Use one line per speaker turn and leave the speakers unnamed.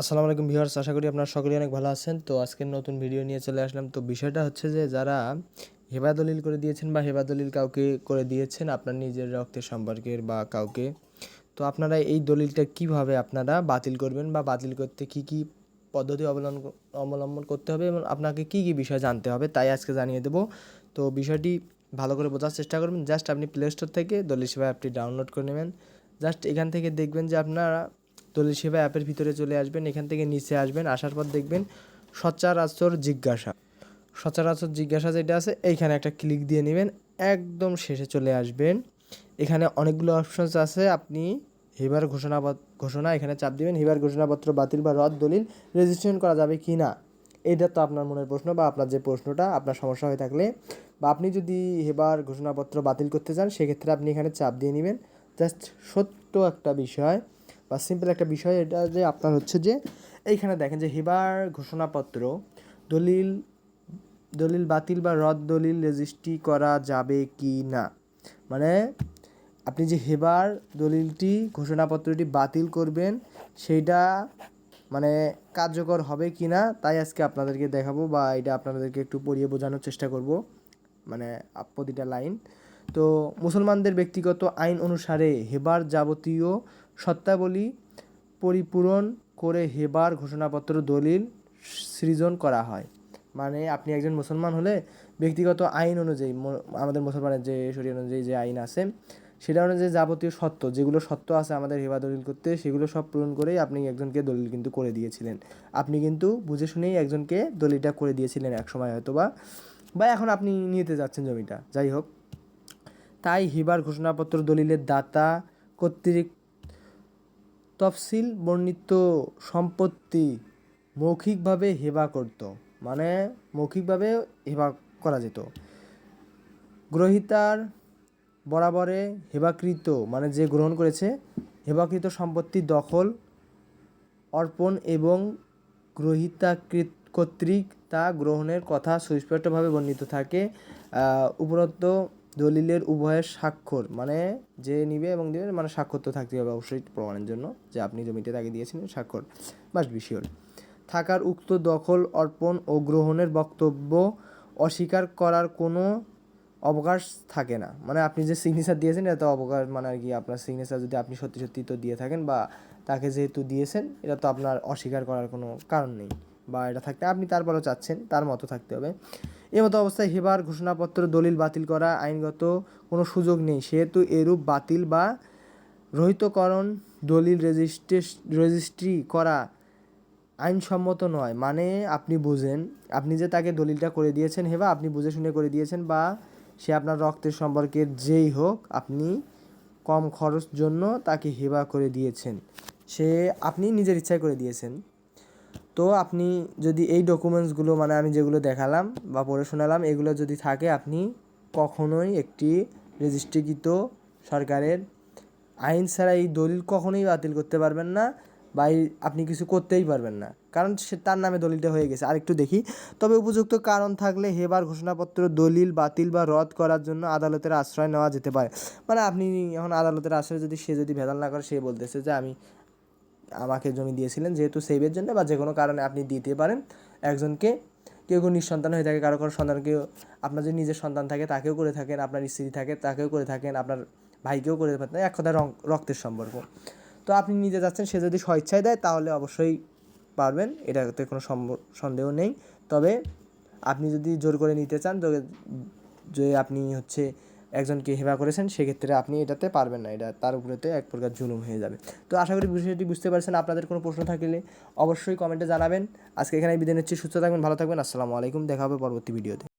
আসসালামু আলাইকুম ভিউয়ার্স, আশা করি আপনারা সকলেই অনেক ভালো আছেন। তো আজকের নতুন ভিডিও নিয়ে চলে আসলাম। তো বিষয়টা হচ্ছে যে, যারা হেবা দলিল করে দিয়েছেন বা হেবা দলিল কাউকে করে দিয়েছেন, আপনার নিজের রক্তের সম্পর্কের বা কাউকে, তো আপনারা এই দলিলটা কীভাবে আপনারা বাতিল করবেন বা বাতিল করতে কি কি পদ্ধতি অবলম্বন অবলম্বন করতে হবে এবং আপনাকে কি কি বিষয় জানতে হবে তাই আজকে জানিয়ে দেবো। তো বিষয়টি ভালো করে বোঝার চেষ্টা করবেন। জাস্ট আপনি প্লে স্টোর থেকে দলিল সেবা অ্যাপটি ডাউনলোড করে নেবেন। জাস্ট এখান থেকে দেখবেন যে আপনারা দলিল সেবা অ্যাপের ভিতরে চলে আসবেন, এখান থেকে নিচে আসবেন, আসার পর দেখবেন সচরাচর জিজ্ঞাসা। সচরাচর জিজ্ঞাসা যেটা আছে, এইখানে একটা ক্লিক দিয়ে নেবেন, একদম শেষে চলে আসবেন। এখানে অনেকগুলো অপশনস আছে, আপনি হেবার ঘোষণা ঘোষণা, এখানে চাপ দিবেন, হেবার ঘোষণাপত্র বাতিল বা রদ দলিল রেজিস্ট্রেশন করা যাবে কি না? এটা তো আপনার মনের প্রশ্ন বা আপনার যে প্রশ্নটা, আপনার সমস্যা হয়ে থাকলে। বা আপনি যদি হেবার ঘোষণাপত্র বাতিল করতে চান, সেক্ষেত্রে আপনি এখানে চাপ দিয়ে নেবেন। জাস্ট সত্য একটা বিষয় বা সিম্পল একটা বিষয়, এটা যে আপনার হচ্ছে যে, এইখানে দেখেন যে হেবার ঘোষণাপত্র, দলিল দলিল বাতিল বা রদ দলিল রেজিস্ট্রি করা যাবে কি না? মানে আপনি যে হেবার দলিলটি, ঘোষণাপত্রটি বাতিল করবেন, সেইটা মানে কার্যকর হবে কি না, তাই আজকে আপনাদেরকে দেখাবো বা এটা আপনাদেরকে একটু পড়িয়ে বোঝানোর চেষ্টা করব মানে প্রতিটা লাইন। তো, মুসলমানদের ব্যক্তিগত আইন অনুসারে হেবার যাবতীয় সত্তাবলী পরিপূরণ করে হেবার ঘোষণাপত্র দলিল সৃজন করা হয়। মানে আপনি একজন মুসলমান হলে ব্যক্তিগত আইন অনুযায়ী আমাদের মুসলমানের যে শরীর অনুযায়ী যে আইন আছে, সেটা অনুযায়ী যাবতীয় সত্য, যেগুলো সত্য আছে আমাদের হেবা দলিল করতে, সেগুলো সব পূরণ করেই আপনি একজনকে দলিল কিন্তু করে দিয়েছিলেন। আপনি কিন্তু বুঝে শুনেই একজনকে দলিলটা করে দিয়েছিলেন এক সময় হয়তো বা বা এখন আপনি নিতে যাচ্ছেন জমিটা, যাই হোক। তাই হিবার ঘোষণাপত্র দলিলের দাতা কর্তৃক তফসিল বর্ণিত সম্পত্তি মৌখিকভাবে হেবা করত মানে মৌখিকভাবে হেবা করা যেত। গ্রহিতার বরাবরে হেবাকৃত মানে যে গ্রহণ করেছে, হেবাকৃত সম্পত্তি দখল, অর্পণ এবং গ্রহিতাকৃত কর্তৃক তা গ্রহণের কথা সুস্পষ্টভাবে বর্ণিত থাকে। উপরোক্ত দলিলের উভয়ের স্বাক্ষর মানে যে নিবে এবং দেবে মানে স্বাক্ষর তো থাকতে হবে অবশ্যই প্রমাণের জন্য, যে আপনি জমিতে তাকে দিয়েছিলেন স্বাক্ষর, বাস বিশিওর থাকার উক্ত দখল, অর্পণ ও গ্রহণের বক্তব্য অস্বীকার করার কোনো অবকাশ থাকে না। মানে আপনি যে সিগনেচার দিয়েছেন, এটা তো অবকাশ মানে আর কি আপনার সিগনেচার যদি আপনি সত্যি সত্যি তো দিয়ে থাকেন বা তাকে যেহেতু দিয়েছেন, এটা তো আপনার অস্বীকার করার কোনো কারণ নেই। বা এটা থাকতে, আপনি তারপরেও চাচ্ছেন, তার মতো থাকতে হবে। এই মতো অবস্থায় হেবার ঘোষণাপত্র দলিল বাতিল করা আইনগত কোনো সুযোগ নেই, সেহেতু এরূপ বাতিল বা রহিতকরণ দলিল রেজিস্ট্রে রেজিস্ট্রি করা আইনসম্মত নয়। মানে আপনি বুঝেন, আপনি যে তাকে দলিলটা করে দিয়েছেন হেবা, আপনি বুঝে শুনে করে দিয়েছেন বা সে আপনার রক্তের সম্পর্কের যেই হোক, আপনি কম খরচ জন্য তাকে হেবা করে দিয়েছেন। সে আপনি নিজের ইচ্ছায় করে দিয়েছেন। তো আপনি যদি এই ডকুমেন্টসগুলো মানে আমি যেগুলো দেখালাম বা পড়ে শোনালাম, এগুলো যদি থাকে, আপনি কখনোই একটি রেজিস্ট্রিকৃত সরকারের আইন ছাড়া এই দলিল কখনোই বাতিল করতে পারবেন না বা আপনি কিছু করতেই পারবেন না। কারণ সে তার নামে দলিলটা হয়ে গেছে। আরেকটু দেখি। তবে উপযুক্ত কারণ থাকলে হেবার ঘোষণাপত্র, দলিল বাতিল বা রদ করার জন্য আদালতের আশ্রয় নেওয়া যেতে পারে। মানে আপনি এখন আদালতের আশ্রয় যদি সে যদি ভেদাল না করে, সে বলতেছে যে আমি আমাকে জমি দিয়েছিলেন, যেহেতু সেভের জন্য বা যে কোনো কারণে আপনি দিতে পারেন একজনকে। কেউ কেউ নিঃসন্তান হয়ে থাকে, কারও কারও সন্তানকে আপনার যদি নিজের সন্তান থাকে, তাকেও করে থাকেন, আপনার স্ত্রী থাকে, তাকেও করে থাকেন, আপনার ভাইকেও করে থাকেন, এক কথা রক্তের সম্পর্ক। তো আপনি নিজে যাচ্ছেন, সে যদি স্বেচ্ছায় দেয়, তাহলে অবশ্যই পারবেন, এটাতে কোনো সন্দেহ নেই। তবে আপনি যদি জোর করে নিতে চান যে আপনি হচ্ছে একজনকে হেবা করেছেন, সেক্ষেত্রে আপনি এটাতে পারবেন না। এটা তার উপরেতে এক প্রকার জুলুম হয়ে যাবে। তো আশা করি বিষয়টি বুঝতে পারছেন। আপনাদের কোনো প্রশ্ন থাকলে অবশ্যই কমেন্টে জানাবেন। আজকে এখানে বিদায় নিচ্ছি। সুস্থ থাকবেন, ভালো থাকবেন। আসসালামু আলাইকুম। দেখা হবে পরবর্তী ভিডিওতে।